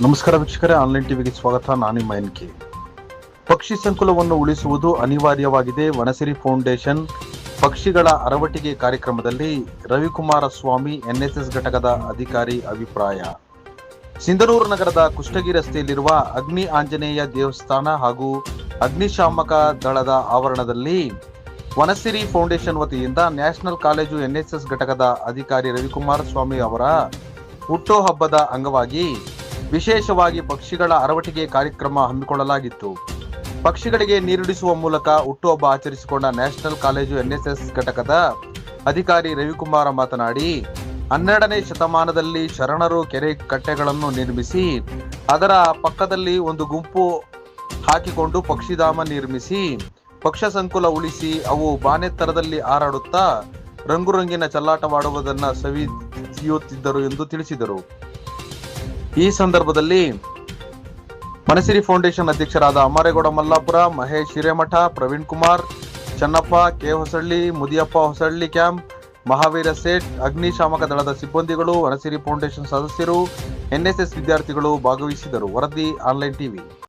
ನಮಸ್ಕಾರ ವೀಕ್ಷಕರೇ ಆನ್ಲೈನ್ ಟಿವಿಗೆ ಸ್ವಾಗತ. ನಾನು ಎನ್ ಕೆ. ಪಕ್ಷಿ ಸಂಕುಲವನ್ನು ಉಳಿಸುವುದು ಅನಿವಾರ್ಯವಾಗಿದೆ. ವನಸಿರಿ ಫೌಂಡೇಶನ್ ಪಕ್ಷಿಗಳ ಅರವಟಿಗೆ ಕಾರ್ಯಕ್ರಮದಲ್ಲಿ ರವಿಕುಮಾರ ಸ್ವಾಮಿ, ಎನ್ಎಸ್ಎಸ್ ಘಟಕದ ಅಧಿಕಾರಿ ಅಭಿಪ್ರಾಯ. ಸಿಂಧನೂರು ನಗರದ ಕುಷ್ಟಗಿ ರಸ್ತೆಯಲ್ಲಿರುವ ಅಗ್ನಿ ಆಂಜನೇಯ ದೇವಸ್ಥಾನ ಹಾಗೂ ಅಗ್ನಿಶಾಮಕ ದಳದ ಆವರಣದಲ್ಲಿ ವನಸಿರಿ ಫೌಂಡೇಶನ್ ವತಿಯಿಂದ ನ್ಯಾಷನಲ್ ಕಾಲೇಜು ಎನ್ಎಸ್ಎಸ್ ಘಟಕದ ಅಧಿಕಾರಿ ರವಿಕುಮಾರ ಸ್ವಾಮಿ ಅವರ ಹುಟ್ಟುಹಬ್ಬದ ಅಂಗವಾಗಿ ವಿಶೇಷವಾಗಿ ಪಕ್ಷಿಗಳ ಅರವಟಿಗೆ ಕಾರ್ಯಕ್ರಮ ಹಮ್ಮಿಕೊಳ್ಳಲಾಗಿತ್ತು. ಪಕ್ಷಿಗಳಿಗೆ ನೀರುಡಿಸುವ ಮೂಲಕ ಹುಟ್ಟುಹಬ್ಬ ಆಚರಿಸಿಕೊಂಡ ನ್ಯಾಷನಲ್ ಕಾಲೇಜು ಎನ್ಎಸ್ಎಸ್ ಘಟಕದ ಅಧಿಕಾರಿ ರವಿಕುಮಾರ ಮಾತನಾಡಿ, ಹನ್ನೆರಡನೇ ಶತಮಾನದಲ್ಲಿ ಶರಣರು ಕೆರೆ ಕಟ್ಟೆಗಳನ್ನು ನಿರ್ಮಿಸಿ, ಅದರ ಪಕ್ಕದಲ್ಲಿ ಒಂದು ಗುಂಪು ಹಾಕಿಕೊಂಡು ಪಕ್ಷಿಧಾಮ ನಿರ್ಮಿಸಿ, ಪಕ್ಷ ಸಂಕುಲ ಉಳಿಸಿ ಅವು ಬಾನೆತ್ತರದಲ್ಲಿ ಹಾರಾಡುತ್ತಾ, ರಂಗುರಂಗಿನ ಚಲ್ಲಾಟವಾಡುವುದನ್ನು ಸವಿಯುತ್ತಿದ್ದರು ಎಂದು ತಿಳಿಸಿದರು. ಈ ಸಂದರ್ಭದಲ್ಲಿ ಮನಸಿರಿ ಫೌಂಡೇಶನ್ ಅಧ್ಯಕ್ಷರಾದ ಅಮರೇಗೌಡ ಮಲ್ಲಾಪುರ, ಮಹೇಶ್ ಹಿರೇಮಠ, ಪ್ರವೀಣ್ ಕುಮಾರ್, ಚನ್ನಪ್ಪ, ಕೆ ಹೊಸಳ್ಳಿ, ಮುದಿಯಪ್ಪ ಹೊಸಳ್ಳಿ ಕ್ಯಾಂಪ್, ಮಹಾವೀರ ಸೇಠ್ ಅಗ್ನಿಶಾಮಕ ದಳದ ಸಿಬ್ಬಂದಿಗಳು ವನಸಿರಿ ಫೌಂಡೇಶನ್ ಸದಸ್ಯರು, ಎನ್ಎಸ್ಎಸ್ ವಿದ್ಯಾರ್ಥಿಗಳು ಭಾಗವಹಿಸಿದರು. ವರದಿ ಆನ್ಲೈನ್ ಟಿವಿ.